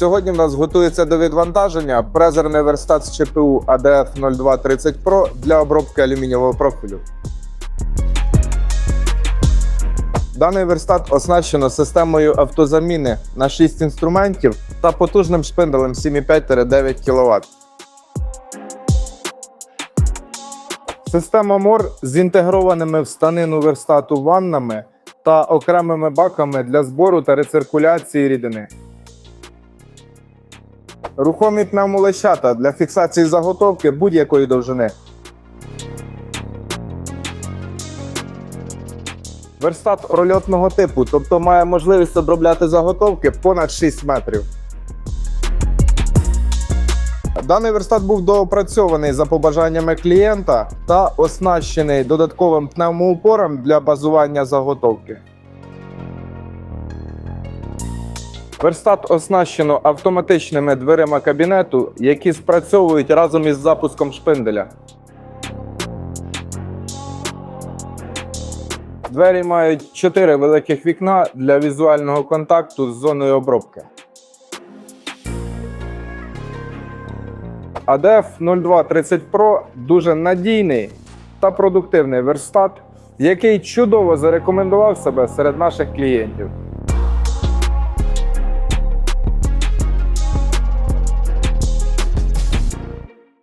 Сьогодні в нас готується до відвантаження презерний верстат з ЧПУ ADF 0230 Pro для обробки алюмінієвого профілю. Даний верстат оснащено системою автозаміни на 6 інструментів та потужним шпинделем 7,5-9 кВт. Система МОР з інтегрованими в станину верстату ваннами та окремими баками для збору та рециркуляції рідини. Рухомі пневмолещата для фіксації заготовки будь-якої довжини. Верстат прольотного типу, тобто має можливість обробляти заготовки понад 6 метрів. Даний верстат був доопрацьований за побажаннями клієнта та оснащений додатковим пневмоупором для базування заготовки. Верстат оснащено автоматичними дверима кабінету, які спрацьовують разом із запуском шпинделя. Двері мають 4 великих вікна для візуального контакту з зоною обробки. ADF 0230 Pro дуже надійний та продуктивний верстат, який чудово зарекомендував себе серед наших клієнтів.